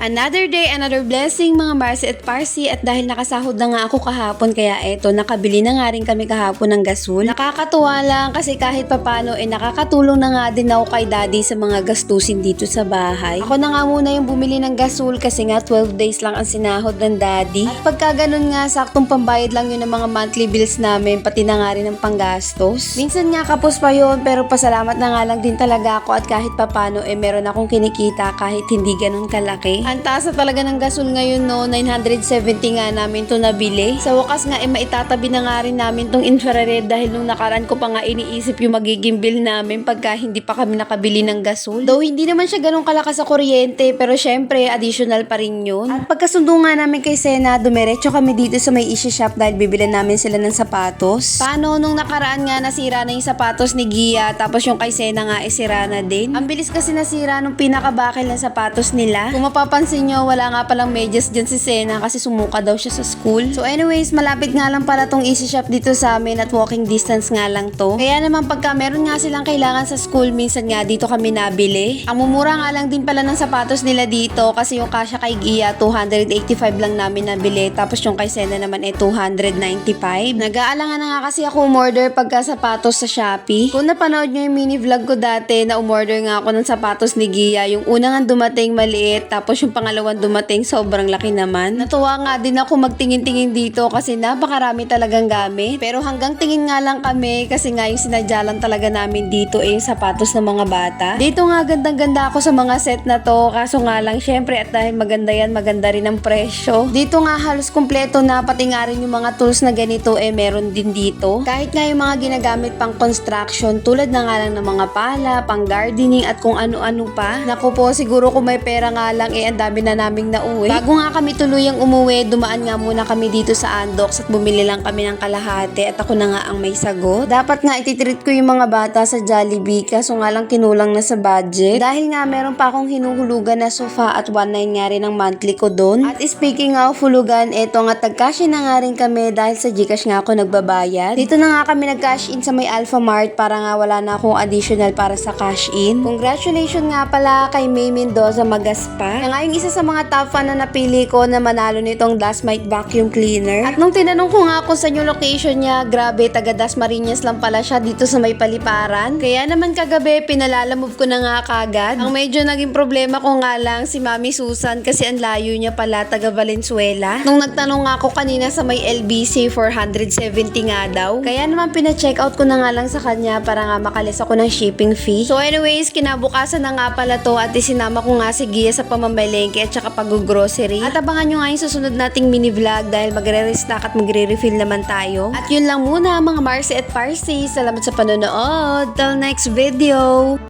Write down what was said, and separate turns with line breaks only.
Another day, another blessing mga Marcy at Parsi at dahil nakasahod na nga ako kahapon kaya eto nakabili na nga rin kami kahapon ng gasol. Nakakatuwa lang kasi kahit papano eh nakakatulong na nga din ako kay daddy sa mga gastusin dito sa bahay. Ako na nga muna yung bumili ng gasol kasi nga 12 days lang ang sinahod ng daddy. At pagka ganun nga saktong pambayad lang yun ng mga monthly bills namin pati na nga rin ng panggastos. Minsan nga kapos pa yun pero pasalamat na nga lang din talaga ako at kahit papano eh meron akong kinikita kahit hindi ganun kalaki. Ang taas talaga ng gasol ngayon no, 970 nga namin to nabili. Sa wakas nga eh maitatabi na nga rin namin tong infrared dahil nung nakaraan ko pa nga iniisip yung magiging bill namin pagka hindi pa kami nakabili ng gasol. Though hindi naman siya ganun kalakas sa kuryente pero syempre additional pa rin yun. At pagkasundo nga namin kay Sena, dumiretso kami dito sa may Easy Shop dahil bibili namin sila ng sapatos. Paano nung nakaraan nga nasira na yung sapatos ni Gia tapos yung kay Sena nga eh sira na din. Ang bilis kasi nasira nung pinakabakil ng sapatos nila. Kung mapapansin nyo, wala nga palang medyas dyan si Sena kasi sumuka daw siya sa school. So anyways, malapit nga lang pala tong Easy Shop dito sa amin at walking distance nga lang to. Kaya naman pagka meron nga silang kailangan sa school, minsan nga dito kami nabili. Ang mumura nga lang din pala ng sapatos nila dito kasi yung kasya kay Gia, 285 lang namin nabili. Tapos yung kay Sena naman eh 295. Nag-aalangan na nga kasi ako umorder pagka sapatos sa Shopee. Kung napanood nyo yung mini vlog ko dati na umorder nga ako ng sapatos ni Gia, yung una nga dumating maliit, tapos yung pangalawang dumating sobrang laki naman. Natuwa nga din ako magtingin-tingin dito kasi napakarami talagang gamit. Pero hanggang tingin nga lang kami kasi nga yung sinadya lang talaga namin dito eh yung sapatos ng mga bata. Dito nga gandang-ganda ako sa mga set na to kaso nga lang syempre at dahil maganda yan maganda rin ang presyo. Dito nga halos kumpleto na pati nga rin yung mga tools na ganito eh meron din dito. Kahit nga yung mga ginagamit pang construction tulad na nga lang ng mga pala, pang gardening at kung ano-ano pa. Naku po siguro kung may pera nga lang eh ang dami na naming nauwi. Bago nga kami tuluyang umuwi, dumaan nga muna kami dito sa Andox at bumili lang kami ng kalahati at ako na nga ang may sagot. Dapat nga ititreat ko yung mga bata sa Jollibee kaso nga lang kinulang na sa budget. Dahil nga meron pa akong hinuhulugan na sofa at 1.9 nga rin ang monthly ko doon. At speaking of hulugan, eto nga tagkashi na nga rin kami dahil sa Gcash nga ako nagbabayad. Dito na nga kami nag-cash in sa may Alpha Mart para nga wala na akong additional para sa cash in. Congratulations nga pala kay May Mendoza Magaspa. Na nga yung isa sa mga top fan na napili ko na manalo nitong Dasmite Vacuum Cleaner. At nung tinanong ko nga kung saan yung location niya, grabe, taga Dasmariñas lang pala siya dito sa may paliparan. Kaya naman kagabi, pinalalamove ko na nga kagad. Ang medyo naging problema ko nga lang si Mami Susan kasi ang layo niya pala taga Valenzuela. Nung nagtanong nga ako kanina sa may LBC 470 nga daw. Kaya naman pina-check out ko na nga lang sa kanya para nga makalis ako ng shipping fee. So anyways, kinabukasan na nga pala to at isinama ko nga si Gia sa pamamalengke at saka pag-grocery. At abangan nyo nga yung susunod nating mini vlog dahil magre-restock at magre-refill naman tayo. At yun lang muna mga Marcy at Parsi. Salamat sa panonood. Till next video!